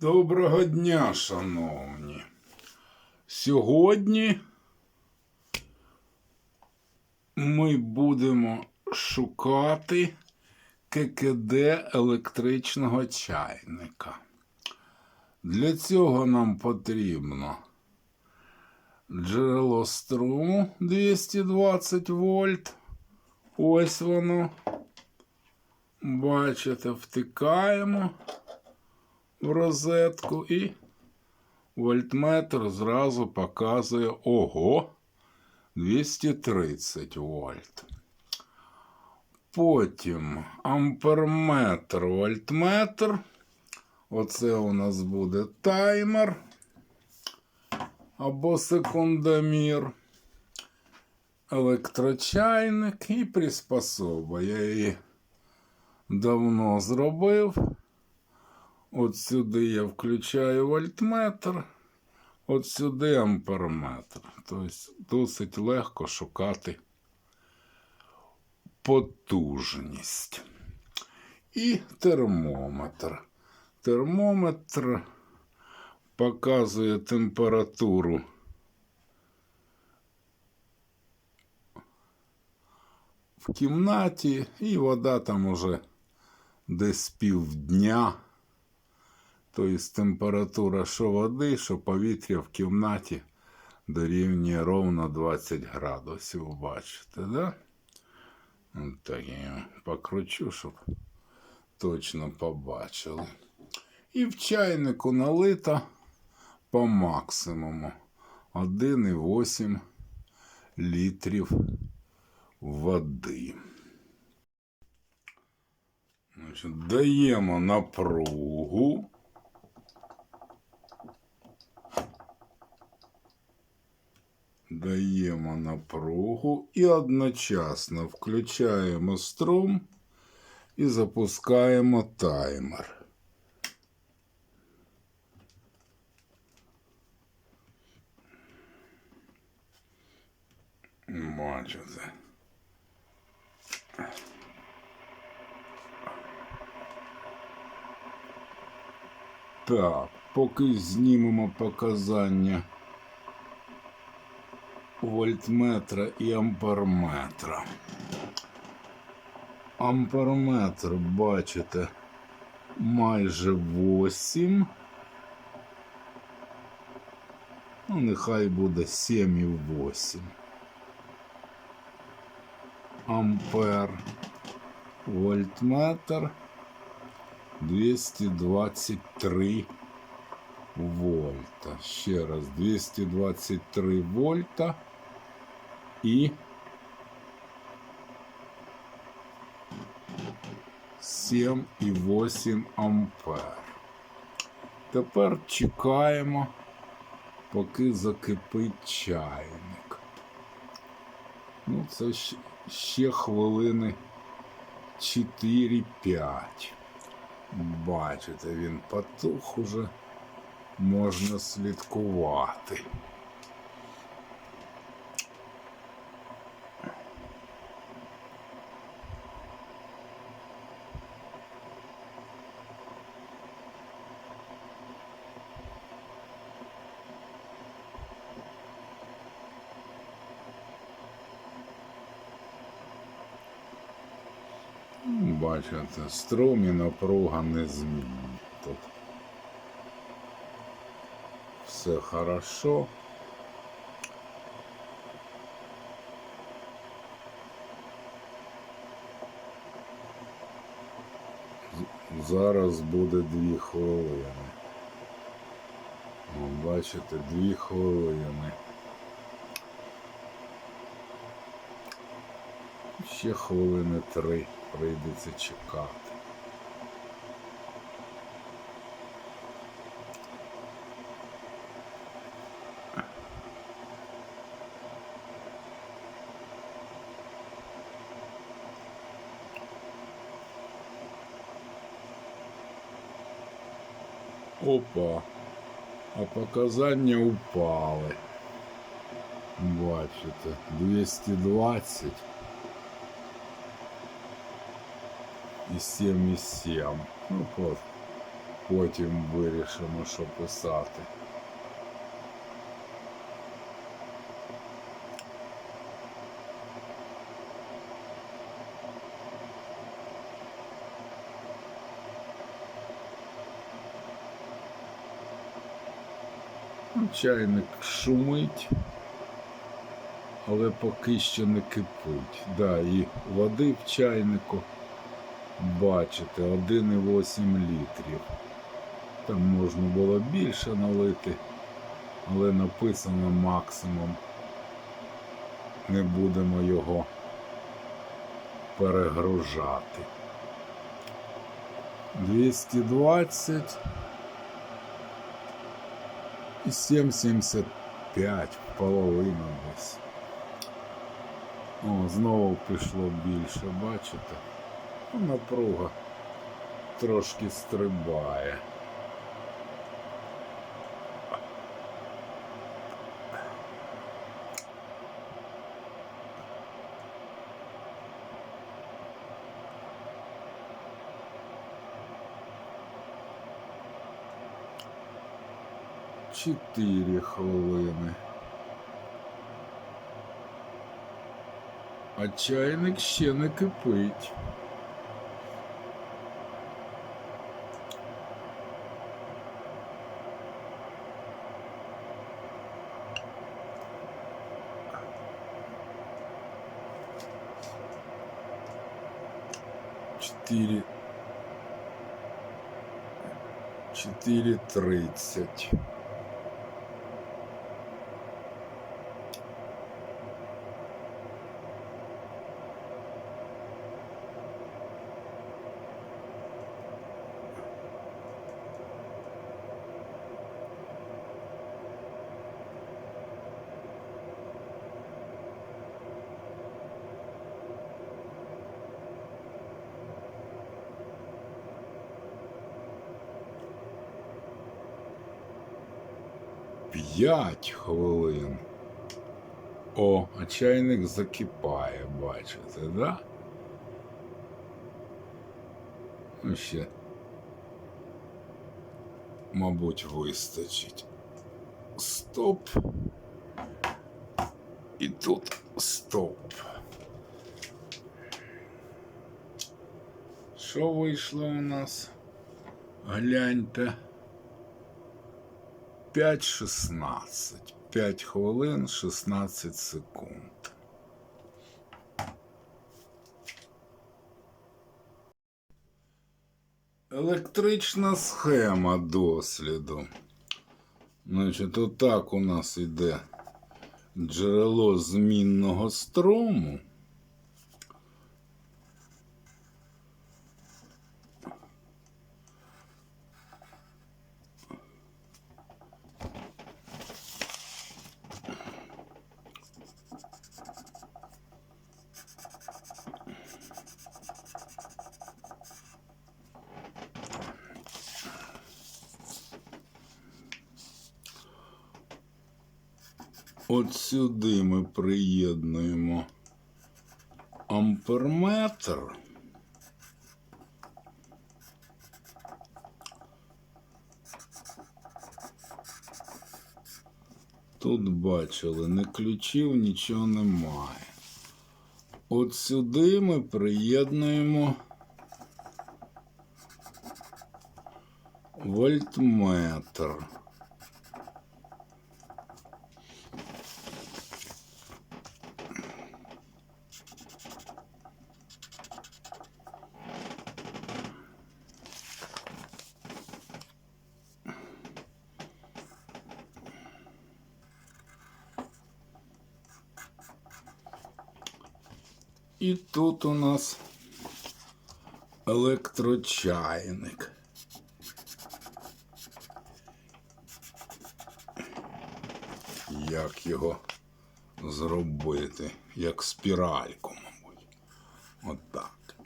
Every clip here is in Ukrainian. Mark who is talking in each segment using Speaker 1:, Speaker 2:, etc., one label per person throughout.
Speaker 1: Доброго дня, шановні. Сьогодні ми будемо шукати ККД електричного чайника. Для цього нам потрібно джерело струму 220 вольт. Ось воно. Бачите, втикаємо в розетку і вольтметр зразу показує ого 230 вольт. Потім амперметр, вольтметр. Оце у нас буде таймер або секундомір, електрочайник і приспособа. Я її давно зробив. От сюди я включаю вольтметр, от сюди амперметр. Тобто досить легко шукати потужність. І термометр. Термометр показує температуру. В кімнаті, і вода там уже десь півдня. Тобто температура що води, що повітря в кімнаті дорівнює ровно 20 градусів. Бачите, да? От так я покручу, щоб точно побачили. І в чайнику налито по максимуму 1,8 літрів води. Значить, даємо напругу. Даємо напругу і одночасно включаємо струм і запускаємо таймер. Бачите. Так, поки знімемо показання вольтметра і амперметра. Амперметр, бачите, майже 8. Ну, нехай буде 7,8. Ампер. Вольтметр 223 вольта. Ще раз 223 вольта і 7,8 ампер. Тепер чекаємо, поки закипить чайник. Ну, це ще хвилини 4-5. Бачите, він потух уже можна слідкувати. Ну, Бачите, струм і напруга не змінні. Тут все хорошо. Зараз буде дві хвилини. Бачите, дві хвилини. Ще хвилини три прийдеться чекати. Опа, а показання упали. Бачите, 220 і 7,7. Ну, от, потім вирішимо, що писати. Чайник шумить, але поки що не кипить. Да, і води в чайнику, бачите, 1,8 літрів. Там можна було більше налити, але написано максимум. Не будемо його перегружати. 220 і 7,75 половину десь. О, знову пішло більше, бачите? Напруга трошки стрибає. Чотири хвилини. А чайник ще не кипить. Чотири. Чотири тридцять. П'ять хвилин. О, а чайник закипає, бачите, да? Ну, ще, мабуть, вистачить. Стоп. І тут стоп. Що вийшло у нас? Гляньте. 5.16. 5 хвилин 16 секунд. Електрична схема досліду. Значить, отак у нас йде джерело змінного струму. От сюди ми приєднуємо амперметр. Тут бачили, не ключів, нічого немає. От сюди ми приєднуємо вольтметр. І тут у нас електрочайник. Як його зробити? Як спіральку, мабуть. Отак.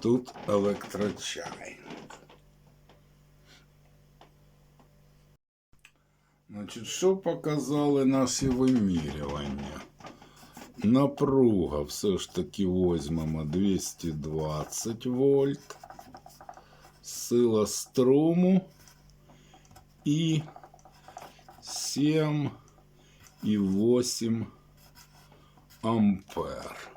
Speaker 1: Тут електрочайник. Значить, що показали наші вимірювання? Напруга все ж таки возьмемо 220 вольт. сила струму і 7 і 8 ампер.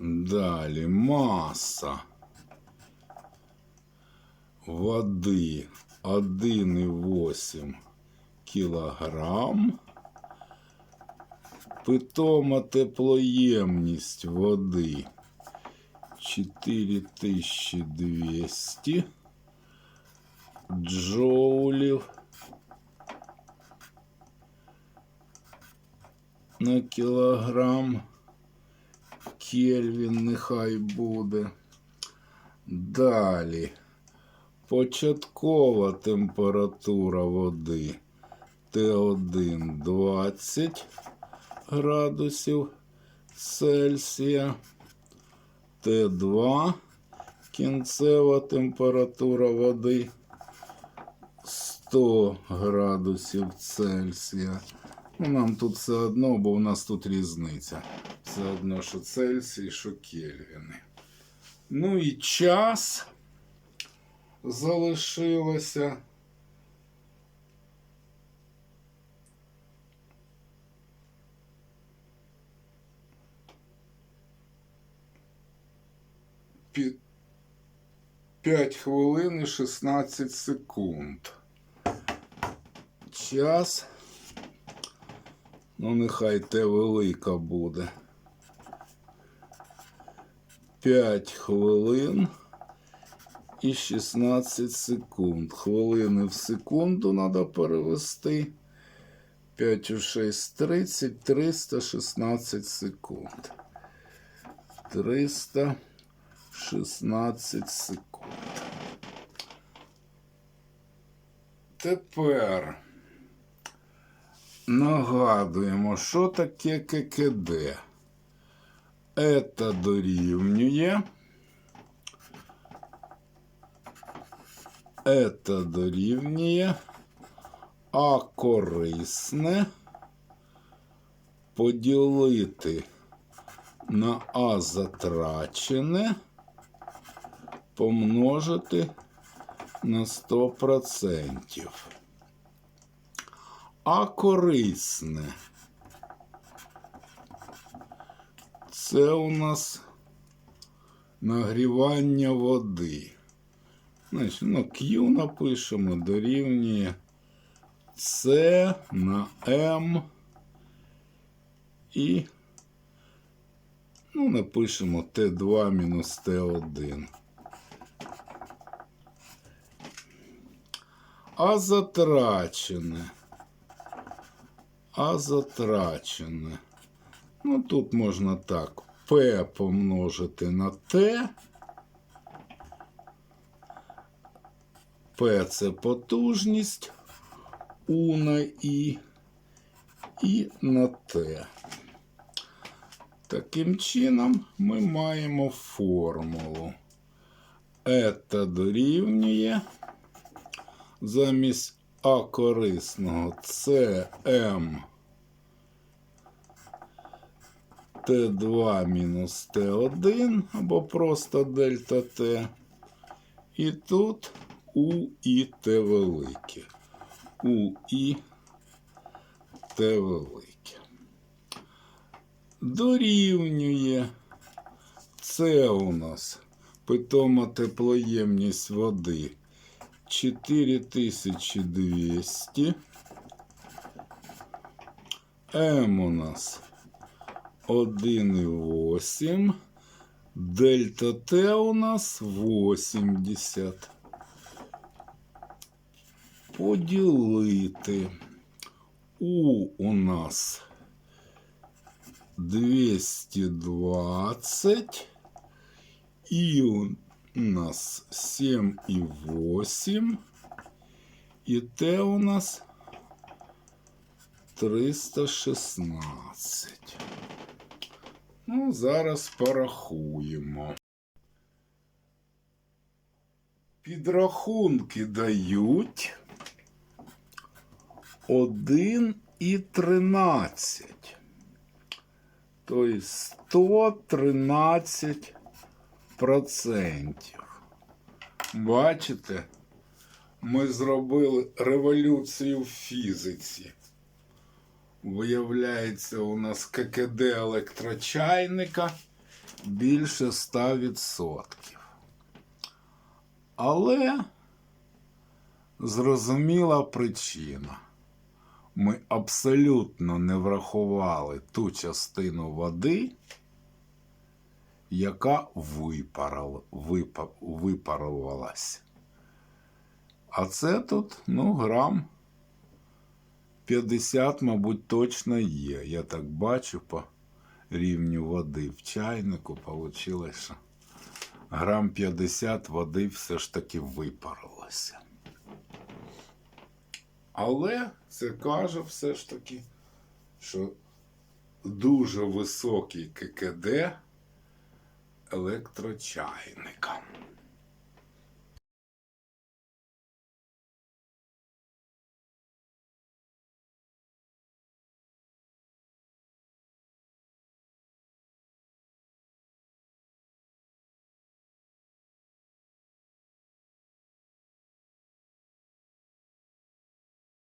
Speaker 1: Далі маса води 1,8 кілограм. Питома теплоємність води 4200 джоулів на кілограм. Кельвін нехай буде. Далі. Початкова температура води Т1 20 градусів Цельсія. Т2 кінцева температура води 100 градусів Цельсія. Ну, нам тут все одно, бо у нас тут різниця. Все одно, що Цельсій, що Кельвіни. Ну і час залишилося. 5 хвилин і 16 секунд. Час. Ну, нехай те велика буде. 5 хвилин і 16 секунд. Хвилини в секунду треба перевести. 5 у 6 30, 316 секунд. 316 секунд. Тепер нагадуємо, що таке ККД. Ета дорівнює. Ета дорівнює. А корисне поділити на А затрачене помножити на 100%. А корисне. Це у нас нагрівання води. Значить, ну, Q напишемо дорівнює С на М і ну, напишемо Т2 мінус Т1. А затрачене. А затрачене. Ну, тут можна так. П помножити на Т. П це потужність. У на І і на Т. Таким чином ми маємо формулу. Ета дорівнює замість А корисного СМ Т2 мінус Т1 або просто дельта Т. І тут У і Т велике. У і Т велике. Дорівнює. Це у нас питома теплоємність води 4200. М у нас 1,8. Дельта Т у нас 80. Поділити. У у нас 220. І у нас 7,8. І Т у нас 316. Ну, зараз порахуємо. Підрахунки дають 1 і 13. Тобто 113 10%. Бачите? Ми зробили революцію в фізиці. Виявляється, у нас ККД електрочайника більше 100%. Але зрозуміла причина. Ми абсолютно не врахували ту частину води, яка випарувалась. А це тут, ну, грам 50, мабуть, точно є. Я так бачу по рівню води в чайнику вийшло, що грам 50 води все ж таки випарилося. Але це каже все ж таки, що дуже високий ККД електрочайника.